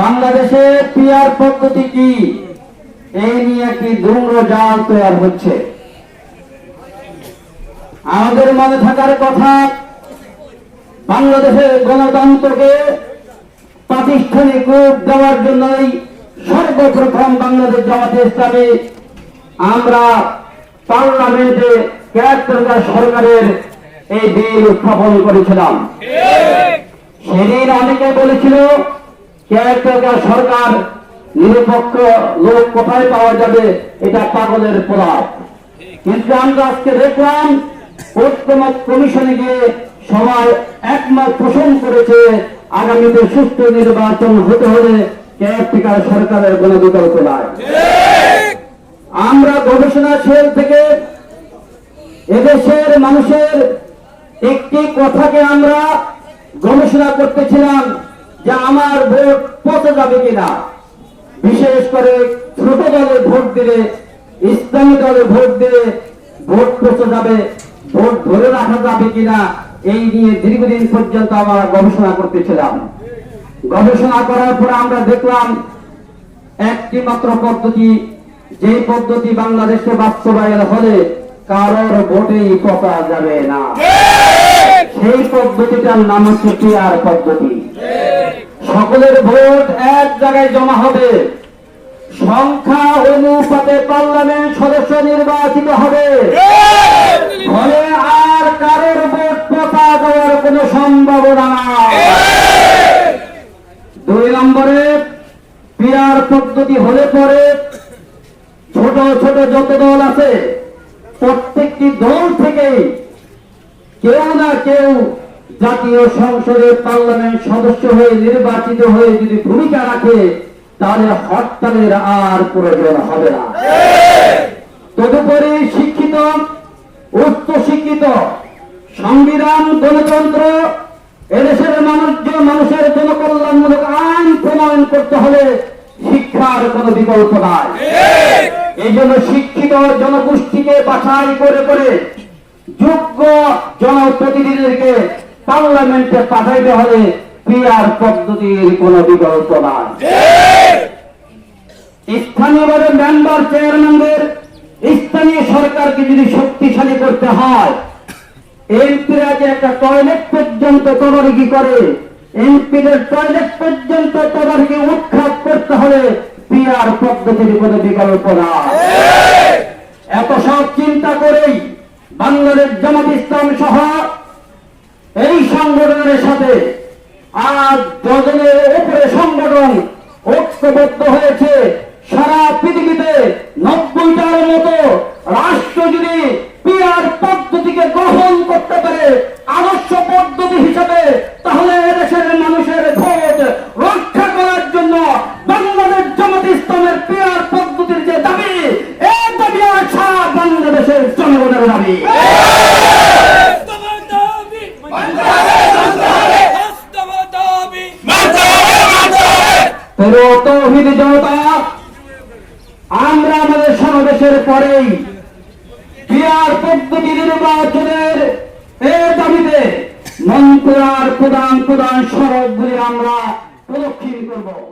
বাংলাদেশে পিয়ার পদ্ধতি কি? এই নিয়ে একটি ধূম্র জাল তৈরি হচ্ছে। আমাদের মনে থাকার কথা বাংলাদেশের গণতন্ত্রকে প্রাতিষ্ঠানিক রূপ দেওয়ার জন্যই সর্বপ্রথম বাংলাদেশ জামাতে ইসলামী আমরা পার্লামেন্টে কেয়ারটেকার সরকারের এই বিল উত্থাপন করেছিলাম। সেদিন অনেকে বলেছিল সরকার নিরপেক্ষ লোক কোথায় পাওয়া যাবে, এটা পাগলের প্রলাপ। কিন্তু আমরা আজকে দেখলাম ঐক্যমত কমিশনে গিয়ে সবাই একমত পোষণ করেছে, আগামীতে সুস্থ নির্বাচন হতে হলে কেয়ারটেকার সরকারের কোনো বিকল্প নাই। আমরা গবেষণা সেল থেকে এদেশের মানুষের একটি কথাকে আমরা গবেষণা করতেছিলাম যে আমার ভোট পচে যাবে কিনা। বিশেষ করে ছোট দলে ভোট দিলে ইসলামী দলে ভোট দিলে ভোট পচে যাবে ভোট ধরে রাখা যাবে কিনা এই নিয়ে দীর্ঘদিন পর্যন্ত আমরা গবেষণা করতেছিলাম। গবেষণা করার পরে আমরা দেখলাম একটি মাত্র পদ্ধতি যে পদ্ধতি বাংলাদেশে বাস্তবায়ন হলে কারোর ভোটেই পচা যাবে না। সেই পদ্ধতিটার নাম হচ্ছে পদ্ধতি। সকলের ভোট এক জায়গায় জমা হবে। সংখ্যা অনুপাতে পার্লামেন্ট সদস্য নির্বাচিত হবে। ফলে আর কারোর ভোট পচা যাওয়ার কোনো সম্ভাবনা নাই। দুই নম্বরে পিয়ার পদ্ধতি হলে পরে ছোট ছোট যত দল আছে, প্রত্যেকটি দল থেকে কেউ না কেউ জাতীয় সংসদে পার্লামেন্ট সদস্য হয়ে নির্বাচিত হয়ে যদি ভূমিকা রাখে, তাহলে হরতালের আর প্রয়োজন হবে না। তদুপরি শিক্ষিত, উচ্চ শিক্ষিত, সংবিধান, গণতন্ত্র, এদেশের মানুষ মানুষের জনকল্যাণমূলক আইন প্রণয়ন করতে হলে শিক্ষার কোনো বিকল্প নাই। এই জন্য শিক্ষিত জনগোষ্ঠীকে বাছাই করে করে যোগ্য জনপ্রতিনিধিদেরকে পার্লামেন্টে পাঠাইতে হলে পিআর পদ্ধতির কোনো বিকল্প নাই। স্থানীয়ভাবে মেম্বার চেয়ারম্যানদের স্থানীয় সরকারকে যদি শক্তিশালী করতে হয় এমপিরা যে একটা টয়লেট পর্যন্ত তদারকি করে, এমপিদের টয়লেট পর্যন্ত তদারকি উৎখাত করতে হলে পিআর পদ্ধতির কোনো বিকল্প নাই। এত সব চিন্তা করেই বাংলাদেশ জামাত ইসলাম সহ এই সংগঠনের সাথে আজ ডজনের উপরে সংগঠন ঐক্যবদ্ধ হয়েছে। সারা পৃথিবীতে নব্বইটার মতো রাষ্ট্র যদি পিয়ার পদ্ধতিকে গ্রহণ করতে পারে, আদর্শ পদ্ধতি হিসাবে তাহলে এদেশের মানুষের ভোট রক্ষা করার জন্য বাংলাদেশ জামাত ইসলামের পিআর পদ্ধতির যে দাবি এই দাবি আর সারা বাংলাদেশের জনগণের দাবি তবু তৌহিদ আমরা আমাদের সমাবেশের পরেই বিয়ার পদ্ধতি নির্বাচনের এ দাবিতে মন্ত্রার প্রধান প্রধান সড়কগুলি আমরা প্রদক্ষিণ করব।